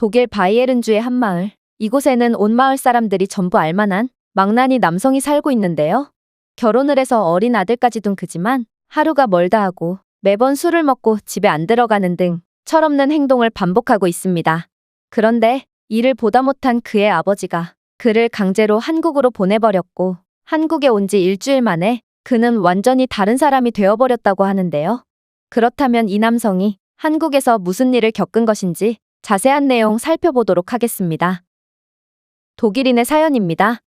독일 바이에른주의 한 마을. 이곳에는 온 마을 사람들이 전부 알만한 망나니 남성이 살고 있는데요. 결혼을 해서 어린 아들까지 둔 그지만 하루가 멀다 하고 매번 술을 먹고 집에 안 들어가는 등 철없는 행동을 반복하고 있습니다. 그런데 이를 보다 못한 그의 아버지가 그를 강제로 한국으로 보내버렸고 한국에 온 지 일주일 만에 그는 완전히 다른 사람이 되어버렸다고 하는데요. 그렇다면 이 남성이 한국에서 무슨 일을 겪은 것인지 자세한 내용 살펴보도록 하겠습니다. 독일인의 사연입니다.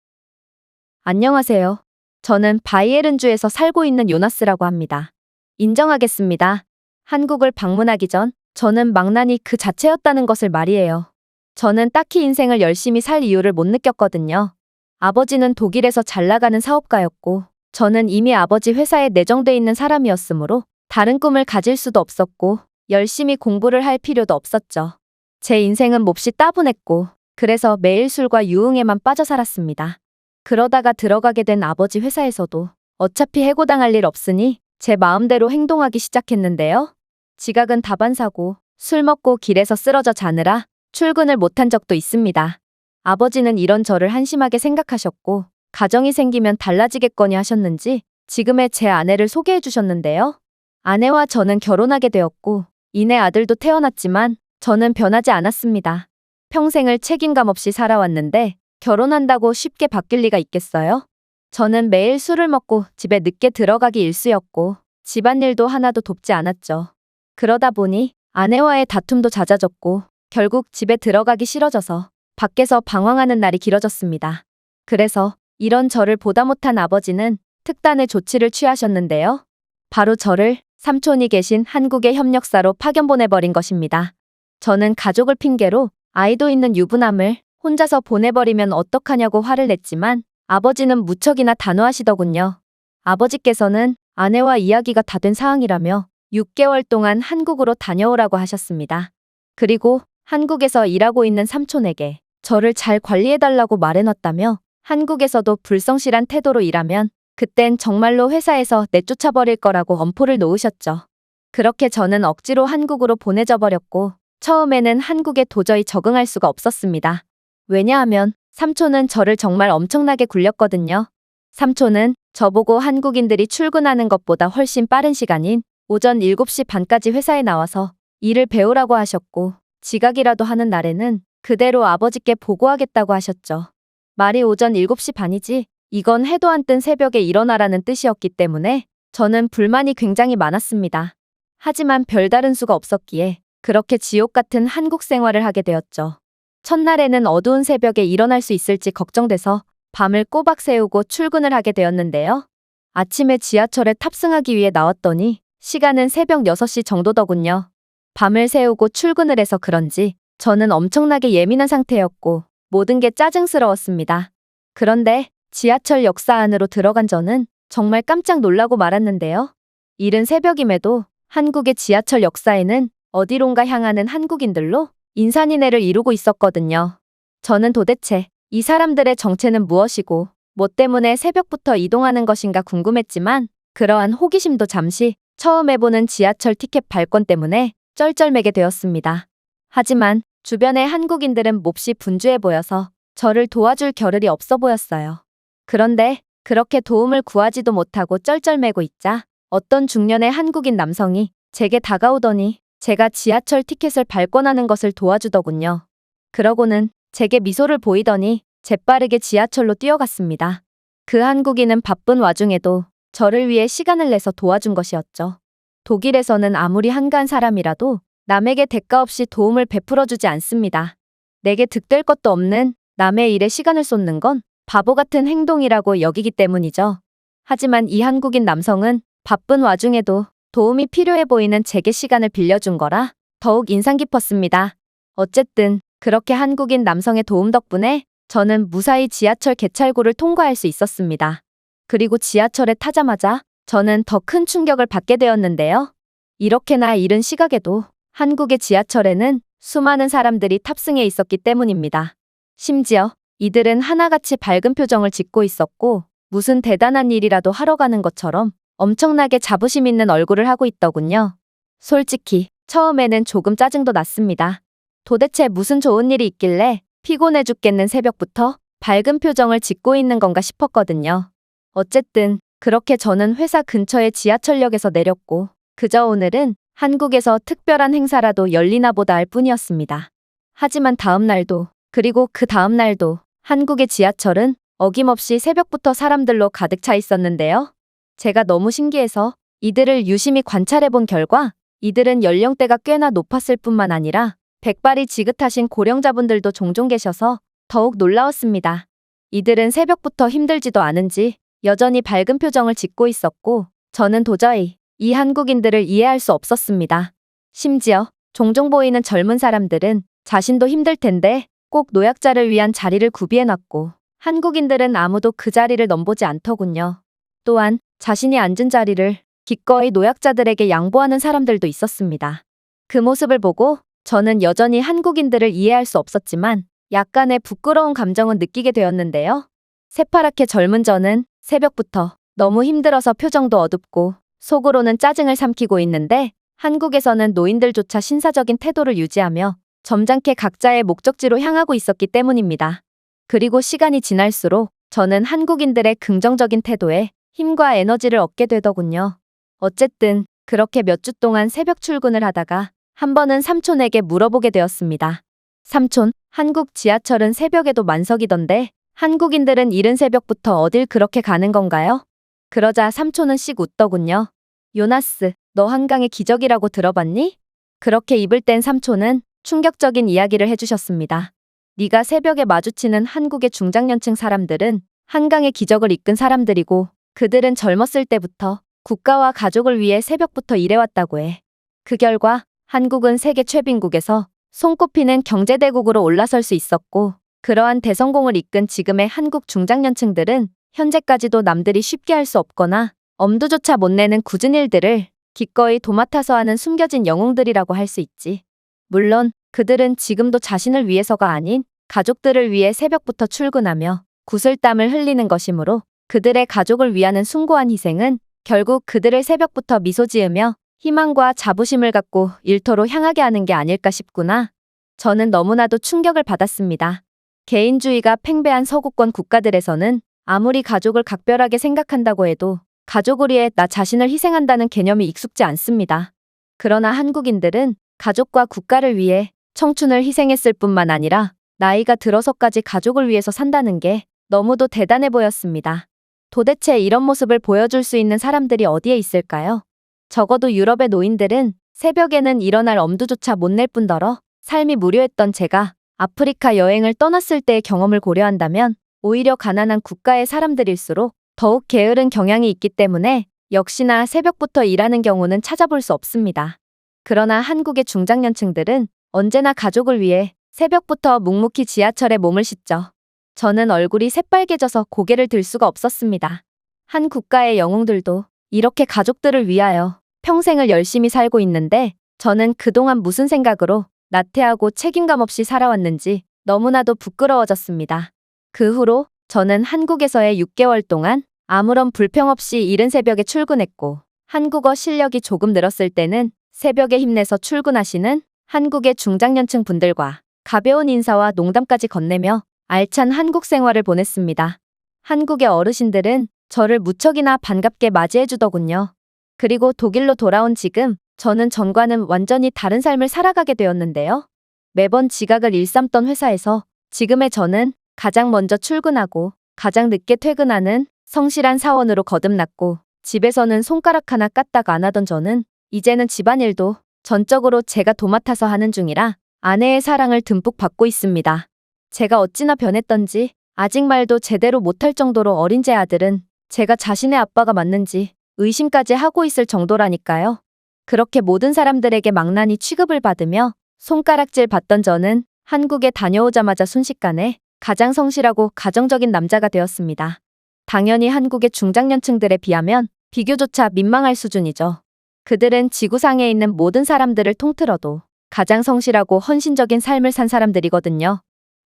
안녕하세요. 저는 바이에른주에서 살고 있는 요나스라고 합니다. 인정하겠습니다. 한국을 방문하기 전 저는 망나니 그 자체였다는 것을 말이에요. 저는 딱히 인생을 열심히 살 이유를 못 느꼈거든요. 아버지는 독일에서 잘 나가는 사업가였고 저는 이미 아버지 회사에 내정돼 있는 사람이었으므로 다른 꿈을 가질 수도 없었고 열심히 공부를 할 필요도 없었죠. 제 인생은 몹시 따분했고 그래서 매일 술과 유흥에만 빠져 살았습니다. 그러다가 들어가게 된 아버지 회사에서도 어차피 해고당할 일 없으니 제 마음대로 행동하기 시작했는데요. 지각은 다반사고 술 먹고 길에서 쓰러져 자느라 출근을 못한 적도 있습니다. 아버지는 이런 저를 한심하게 생각하셨고 가정이 생기면 달라지겠거니 하셨는지 지금의 제 아내를 소개해 주셨는데요. 아내와 저는 결혼하게 되었고 이내 아들도 태어났지만 저는 변하지 않았습니다. 평생을 책임감 없이 살아왔는데 결혼한다고 쉽게 바뀔 리가 있겠어요? 저는 매일 술을 먹고 집에 늦게 들어가기 일쑤였고 집안일도 하나도 돕지 않았죠. 그러다 보니 아내와의 다툼도 잦아졌고 결국 집에 들어가기 싫어져서 밖에서 방황하는 날이 길어졌습니다. 그래서 이런 저를 보다 못한 아버지는 특단의 조치를 취하셨는데요. 바로 저를 삼촌이 계신 한국의 협력사로 파견 보내버린 것입니다. 저는 가족을 핑계로 아이도 있는 유부남을 혼자서 보내버리면 어떡하냐고 화를 냈지만 아버지는 무척이나 단호하시더군요. 아버지께서는 아내와 이야기가 다된 사항이라며 6개월 동안 한국으로 다녀오라고 하셨습니다. 그리고 한국에서 일하고 있는 삼촌에게 저를 잘 관리해달라고 말해놨다며 한국에서도 불성실한 태도로 일하면 그땐 정말로 회사에서 내쫓아버릴 거라고 엄포를 놓으셨죠. 그렇게 저는 억지로 한국으로 보내져 버렸고 처음에는 한국에 도저히 적응할 수가 없었습니다. 왜냐하면 삼촌은 저를 정말 엄청나게 굴렸거든요. 삼촌은 저보고 한국인들이 출근하는 것보다 훨씬 빠른 시간인 오전 7시 반까지 회사에 나와서 일을 배우라고 하셨고 지각이라도 하는 날에는 그대로 아버지께 보고하겠다고 하셨죠. 말이 오전 7시 반이지 이건 해도 안 뜬 새벽에 일어나라는 뜻이었기 때문에 저는 불만이 굉장히 많았습니다. 하지만 별다른 수가 없었기에 그렇게 지옥 같은 한국 생활을 하게 되었죠. 첫날에는 어두운 새벽에 일어날 수 있을지 걱정돼서 밤을 꼬박 새우고 출근을 하게 되었는데요. 아침에 지하철에 탑승하기 위해 나왔더니 시간은 새벽 6시 정도더군요. 밤을 새우고 출근을 해서 그런지 저는 엄청나게 예민한 상태였고 모든 게 짜증스러웠습니다. 그런데 지하철 역사 안으로 들어간 저는 정말 깜짝 놀라고 말았는데요. 이른 새벽임에도 한국의 지하철 역사에는 어디론가 향하는 한국인들로 인산인해를 이루고 있었거든요. 저는 도대체 이 사람들의 정체는 무엇이고 뭐 때문에 새벽부터 이동하는 것인가 궁금했지만 그러한 호기심도 잠시 처음 해보는 지하철 티켓 발권 때문에 쩔쩔매게 되었습니다. 하지만 주변의 한국인들은 몹시 분주해 보여서 저를 도와줄 겨를이 없어 보였어요. 그런데 그렇게 도움을 구하지도 못하고 쩔쩔매고 있자 어떤 중년의 한국인 남성이 제게 다가오더니 제가 지하철 티켓을 발권하는 것을 도와주더군요. 그러고는 제게 미소를 보이더니 재빠르게 지하철로 뛰어갔습니다. 그 한국인은 바쁜 와중에도 저를 위해 시간을 내서 도와준 것이었죠. 독일에서는 아무리 한가한 사람이라도 남에게 대가 없이 도움을 베풀어주지 않습니다. 내게 득될 것도 없는 남의 일에 시간을 쏟는 건 바보 같은 행동이라고 여기기 때문이죠. 하지만 이 한국인 남성은 바쁜 와중에도 도움이 필요해 보이는 제게 시간을 빌려준 거라 더욱 인상 깊었습니다. 어쨌든 그렇게 한국인 남성의 도움 덕분에 저는 무사히 지하철 개찰구를 통과할 수 있었습니다. 그리고 지하철에 타자마자 저는 더 큰 충격을 받게 되었는데요. 이렇게나 이른 시각에도 한국의 지하철에는 수많은 사람들이 탑승해 있었기 때문입니다. 심지어 이들은 하나같이 밝은 표정을 짓고 있었고 무슨 대단한 일이라도 하러 가는 것처럼 엄청나게 자부심 있는 얼굴을 하고 있더군요. 솔직히 처음에는 조금 짜증도 났습니다. 도대체 무슨 좋은 일이 있길래 피곤해 죽겠는 새벽부터 밝은 표정을 짓고 있는 건가 싶었거든요. 어쨌든 그렇게 저는 회사 근처의 지하철역에서 내렸고 그저 오늘은 한국에서 특별한 행사라도 열리나 보다 할 뿐이었습니다. 하지만 다음 날도 그리고 그 다음 날도 한국의 지하철은 어김없이 새벽부터 사람들로 가득 차 있었는데요. 제가 너무 신기해서 이들을 유심히 관찰해 본 결과 이들은 연령대가 꽤나 높았을 뿐만 아니라 백발이 지긋하신 고령자분들도 종종 계셔서 더욱 놀라웠습니다. 이들은 새벽부터 힘들지도 않은지 여전히 밝은 표정을 짓고 있었고 저는 도저히 이 한국인들을 이해할 수 없었습니다. 심지어 종종 보이는 젊은 사람들은 자신도 힘들 텐데 꼭 노약자를 위한 자리를 구비해놨고 한국인들은 아무도 그 자리를 넘보지 않더군요. 또한 자신이 앉은 자리를 기꺼이 노약자들에게 양보하는 사람들도 있었습니다. 그 모습을 보고 저는 여전히 한국인들을 이해할 수 없었지만 약간의 부끄러운 감정은 느끼게 되었는데요. 새파랗게 젊은 저는 새벽부터 너무 힘들어서 표정도 어둡고 속으로는 짜증을 삼키고 있는데 한국에서는 노인들조차 신사적인 태도를 유지하며 점잖게 각자의 목적지로 향하고 있었기 때문입니다. 그리고 시간이 지날수록 저는 한국인들의 긍정적인 태도에 힘과 에너지를 얻게 되더군요. 어쨌든 그렇게 몇 주 동안 새벽 출근을 하다가 한 번은 삼촌에게 물어보게 되었습니다. 삼촌, 한국 지하철은 새벽에도 만석이던데 한국인들은 이른 새벽부터 어딜 그렇게 가는 건가요? 그러자 삼촌은 씩 웃더군요. 요나스, 너 한강의 기적이라고 들어봤니? 그렇게 입을 뗀 삼촌은 충격적인 이야기를 해주셨습니다. 네가 새벽에 마주치는 한국의 중장년층 사람들은 한강의 기적을 이끈 사람들이고 그들은 젊었을 때부터 국가와 가족을 위해 새벽부터 일해왔다고 해. 그 결과 한국은 세계 최빈국에서 손꼽히는 경제대국으로 올라설 수 있었고 그러한 대성공을 이끈 지금의 한국 중장년층들은 현재까지도 남들이 쉽게 할 수 없거나 엄두조차 못 내는 굳은 일들을 기꺼이 도맡아서 하는 숨겨진 영웅들이라고 할 수 있지. 물론 그들은 지금도 자신을 위해서가 아닌 가족들을 위해 새벽부터 출근하며 구슬땀을 흘리는 것이므로 그들의 가족을 위하는 숭고한 희생은 결국 그들을 새벽부터 미소 지으며 희망과 자부심을 갖고 일터로 향하게 하는 게 아닐까 싶구나. 저는 너무나도 충격을 받았습니다. 개인주의가 팽배한 서구권 국가들에서는 아무리 가족을 각별하게 생각한다고 해도 가족을 위해 나 자신을 희생한다는 개념이 익숙지 않습니다. 그러나 한국인들은 가족과 국가를 위해 청춘을 희생했을 뿐만 아니라 나이가 들어서까지 가족을 위해서 산다는 게 너무도 대단해 보였습니다. 도대체 이런 모습을 보여줄 수 있는 사람들이 어디에 있을까요? 적어도 유럽의 노인들은 새벽에는 일어날 엄두조차 못 낼 뿐더러 삶이 무료했던 제가 아프리카 여행을 떠났을 때의 경험을 고려한다면 오히려 가난한 국가의 사람들일수록 더욱 게으른 경향이 있기 때문에 역시나 새벽부터 일하는 경우는 찾아볼 수 없습니다. 그러나 한국의 중장년층들은 언제나 가족을 위해 새벽부터 묵묵히 지하철에 몸을 싣죠. 저는 얼굴이 새빨개져서 고개를 들 수가 없었습니다. 한 국가의 영웅들도 이렇게 가족들을 위하여 평생을 열심히 살고 있는데 저는 그동안 무슨 생각으로 나태하고 책임감 없이 살아왔는지 너무나도 부끄러워졌습니다. 그 후로 저는 한국에서의 6개월 동안 아무런 불평 없이 이른 새벽에 출근했고 한국어 실력이 조금 늘었을 때는 새벽에 힘내서 출근하시는 한국의 중장년층 분들과 가벼운 인사와 농담까지 건네며 알찬 한국 생활을 보냈습니다. 한국의 어르신들은 저를 무척이나 반갑게 맞이해 주더군요. 그리고 독일로 돌아온 지금 저는 전과는 완전히 다른 삶을 살아가게 되었는데요. 매번 지각을 일삼던 회사에서 지금의 저는 가장 먼저 출근하고 가장 늦게 퇴근하는 성실한 사원으로 거듭났고 집에서는 손가락 하나 까딱 안 하던 저는 이제는 집안일도 전적으로 제가 도맡아서 하는 중이라 아내의 사랑을 듬뿍 받고 있습니다. 제가 어찌나 변했던지 아직 말도 제대로 못할 정도로 어린 제 아들은 제가 자신의 아빠가 맞는지 의심까지 하고 있을 정도라니까요. 그렇게 모든 사람들에게 망나니 취급을 받으며 손가락질 받던 저는 한국에 다녀오자마자 순식간에 가장 성실하고 가정적인 남자가 되었습니다. 당연히 한국의 중장년층들에 비하면 비교조차 민망할 수준이죠. 그들은 지구상에 있는 모든 사람들을 통틀어도 가장 성실하고 헌신적인 삶을 산 사람들이거든요.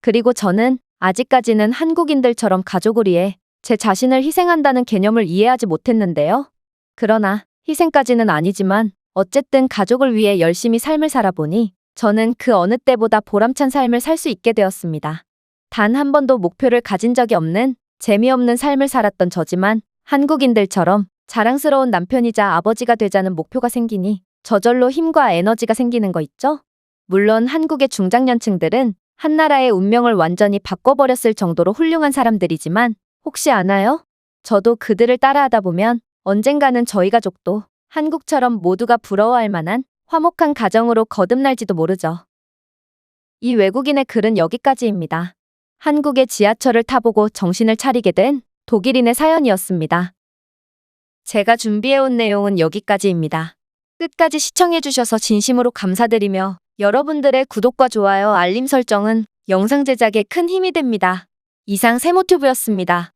그리고 저는 아직까지는 한국인들처럼 가족을 위해 제 자신을 희생한다는 개념을 이해하지 못했는데요. 그러나 희생까지는 아니지만 어쨌든 가족을 위해 열심히 삶을 살아보니 저는 그 어느 때보다 보람찬 삶을 살 수 있게 되었습니다. 단 한 번도 목표를 가진 적이 없는 재미없는 삶을 살았던 저지만 한국인들처럼 자랑스러운 남편이자 아버지가 되자는 목표가 생기니 저절로 힘과 에너지가 생기는 거 있죠? 물론 한국의 중장년층들은 한 나라의 운명을 완전히 바꿔버렸을 정도로 훌륭한 사람들이지만 혹시 아나요? 저도 그들을 따라하다 보면 언젠가는 저희 가족도 한국처럼 모두가 부러워할 만한 화목한 가정으로 거듭날지도 모르죠. 이 외국인의 글은 여기까지입니다. 한국의 지하철을 타보고 정신을 차리게 된 독일인의 사연이었습니다. 제가 준비해온 내용은 여기까지입니다. 끝까지 시청해주셔서 진심으로 감사드리며 여러분들의 구독과 좋아요, 알림 설정은 영상 제작에 큰 힘이 됩니다. 이상 세모튜브였습니다.